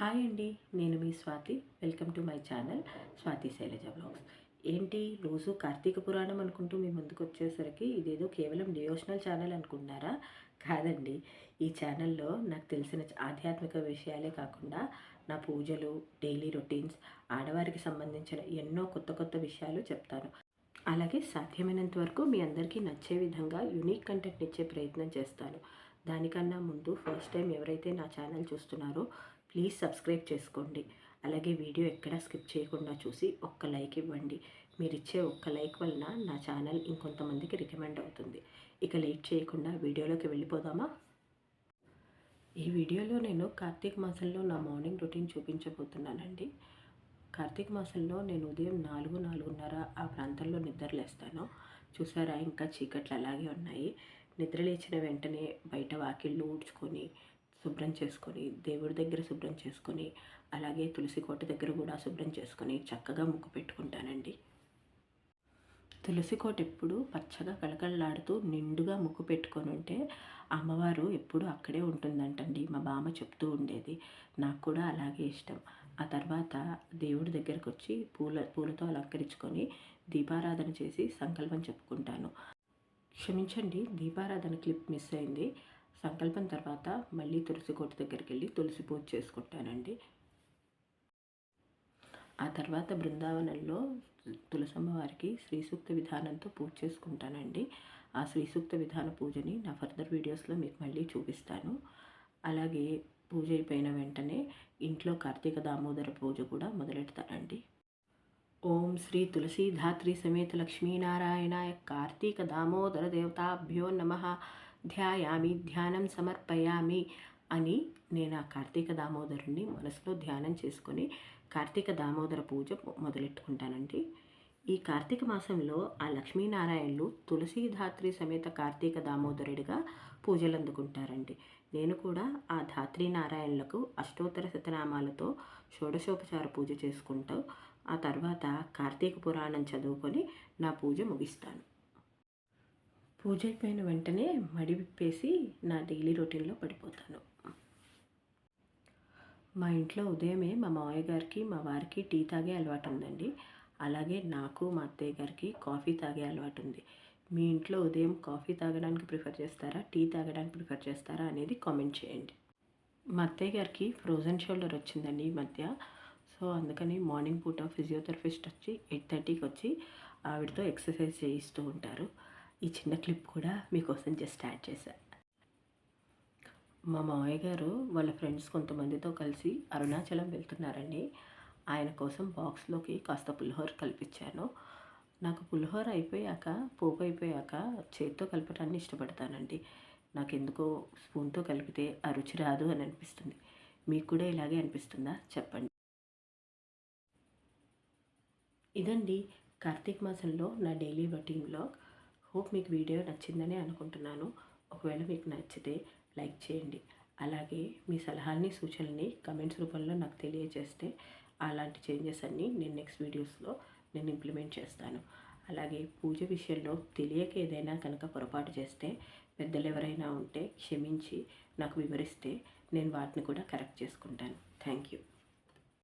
Hi అండి నేను మీ Swathi. Welcome to my channel Swathi Sailaja blogs. ఏంటి రోజు కార్తీక పురాణం అనుకుంటూ మీ ముందుకు వచ్చేసరికి ఇదేదో కేవలం డివోషనల్ ఛానల్ అనుకుంటున్నారా? కాదండి ఈ ఛానల్లో నాకు తెలిసిన ఆధ్యాత్మిక విషయాలే కాకుండా నా పూజలు డైలీ రొటీన్స్ ఆడవారికి సంబంధించిన ఎన్నో కొత్త కొత్త విషయాలు చెప్తాను. అలాగే సాధ్యమైనంత వరకు మీ అందరికీ నచ్చే విధంగా యూనిక్ కంటెంట్ ఇచ్చే ప్రయత్నం చేస్తాను. దానికన్నా ముందు ఫస్ట్ టైం ఎవరైతే నా ఛానల్ చూస్తున్నారో ప్లీజ్ సబ్స్క్రైబ్ చేసుకోండి. అలాగే వీడియో ఎక్కడా స్కిప్ చేయకుండా చూసి ఒక్క లైక్ ఇవ్వండి. మీరు ఇచ్చే ఒక్క లైక్ వలన నా ఛానల్ ఇంకొంతమందికి రికమెండ్ అవుతుంది. ఇక లేట్ చేయకుండా వీడియోలోకి వెళ్ళిపోదామా? ఈ వీడియోలో నేను కార్తీక మాసంలో నా మార్నింగ్ రొటీన్ చూపించబోతున్నానండి. కార్తీక మాసంలో నేను ఉదయం నాలుగు నాలుగున్నర ఆ ప్రాంతంలో నిద్రలేస్తాను. చూసారా ఇంకా చీకట్లు అలాగే ఉన్నాయి. నిద్రలేచిన వెంటనే బయట వాకిళ్ళు ఊడ్చుకొని శుభ్రం చేసుకొని దేవుడి దగ్గర శుభ్రం చేసుకొని అలాగే తులసి కోట దగ్గర కూడా శుభ్రం చేసుకొని చక్కగా ముగ్గు పెట్టుకుంటానండి. తులసి కోట ఎప్పుడు పచ్చగా కళకళలాడుతూ నిండుగా ముక్కు పెట్టుకొని ఉంటే అమ్మవారు ఎప్పుడు అక్కడే ఉంటుందంటండి. మా బామ్మ చెప్తూ ఉండేది. నాకు కూడా అలాగే ఇష్టం. ఆ తర్వాత దేవుడి దగ్గరకు వచ్చి పూల పూలతో అలంకరించుకొని దీపారాధన చేసి సంకల్పం చెప్పుకుంటాను. క్షమించండి దీపారాధన క్లిప్ మిస్ అయింది. సంకల్పం తర్వాత మళ్ళీ తులసి కోట దగ్గరికి వెళ్ళి తులసి పూజ చేసుకుంటానండి. ఆ తర్వాత బృందావనంలో తులసమ్మ వారికి విధానంతో పూజ చేసుకుంటానండి. ఆ శ్రీ సూక్త విధాన పూజని నా ఫర్దర్ వీడియోస్లో మీకు మళ్ళీ చూపిస్తాను. అలాగే పూజ అయిపోయిన వెంటనే ఇంట్లో కార్తీక దామోదర పూజ కూడా మొదలెడతానండి. ఓం శ్రీ తులసి ధాత్రి సమేత లక్ష్మీనారాయణాయ కార్తీక దామోదర దేవతాభ్యో నమ. ధ్యాయామి ధ్యానం సమర్పయామి అని నేను ఆ కార్తీక దామోదరుణ్ణి మనసులో ధ్యానం చేసుకొని కార్తీక దామోదర పూజ మొదలెట్టుకుంటానండి. ఈ కార్తీక మాసంలో ఆ లక్ష్మీనారాయణులు తులసీధాత్రి సమేత కార్తీక దామోదరుడిగా పూజలు అందుకుంటారండి. నేను కూడా ఆ ధాత్రి నారాయణులకు అష్టోత్తర శతనామాలతో షోడశోపచార పూజ చేసుకుంటూ ఆ తర్వాత కార్తీక పురాణం చదువుకొని నా పూజ ముగిస్తాను. పూజ అయిపోయిన వెంటనే మడి విప్పేసి నా డైలీ రొటీన్లో పడిపోతాను. మా ఇంట్లో ఉదయమే మా మామయ్య గారికి మా వారికి టీ తాగే అలవాటు ఉందండి. అలాగే నాకు మా అత్తయ్య గారికి కాఫీ తాగే అలవాటు ఉంది. మీ ఇంట్లో ఉదయం కాఫీ తాగడానికి ప్రిఫర్ చేస్తారా టీ తాగడానికి ప్రిఫర్ చేస్తారా అనేది కామెంట్ చేయండి. మా అత్తయ్య గారికి ఫ్రోజన్ షోల్డర్ వచ్చిందండి ఈ మధ్య. సో అందుకని మార్నింగ్ పూట ఫిజియోథెరపిస్ట్ వచ్చి ఎయిట్ థర్టీకి వచ్చి ఆవిడతో ఎక్సర్సైజ్ చేయిస్తూ ఉంటారు. ఈ చిన్న క్లిప్ కూడా మీకోసం జస్ట్ యాడ్ చేశాను మా మామయ్య గారు వాళ్ళ ఫ్రెండ్స్ కొంతమందితో కలిసి అరుణాచలం వెళ్తున్నారండి. ఆయన కోసం బాక్స్లోకి కాస్త పులిహోర కల్పించాను. నాకు పులిహోర అయిపోయాక పోపు అయిపోయాక చేతితో కలపటాన్ని ఇష్టపడతానండి. నాకు ఎందుకో స్పూన్తో కలిపితే ఆ రుచి రాదు అని అనిపిస్తుంది. మీకు కూడా ఇలాగే అనిపిస్తుందా? చెప్పండి. ఇదండి కార్తీక మాసంలో నా డైలీ రొటీన్ బ్లాగ్. హోప్ మీకు వీడియో నచ్చిందని అనుకుంటున్నాను. ఒకవేళ మీకు నచ్చితే లైక్ చేయండి. అలాగే మీ సలహాల్ని సూచనల్ని కమెంట్స్ రూపంలో నాకు తెలియజేస్తే అలాంటి చేంజెస్ అన్నీ నేను నెక్స్ట్ వీడియోస్లో నేను ఇంప్లిమెంట్ చేస్తాను. అలాగే పూజ విషయంలో తెలియక ఏదైనా కనుక పొరపాటు చేస్తే పెద్దలు ఎవరైనా ఉంటే క్షమించి నాకు వివరిస్తే నేను వాటిని కూడా కరెక్ట్ చేసుకుంటాను. Thank you.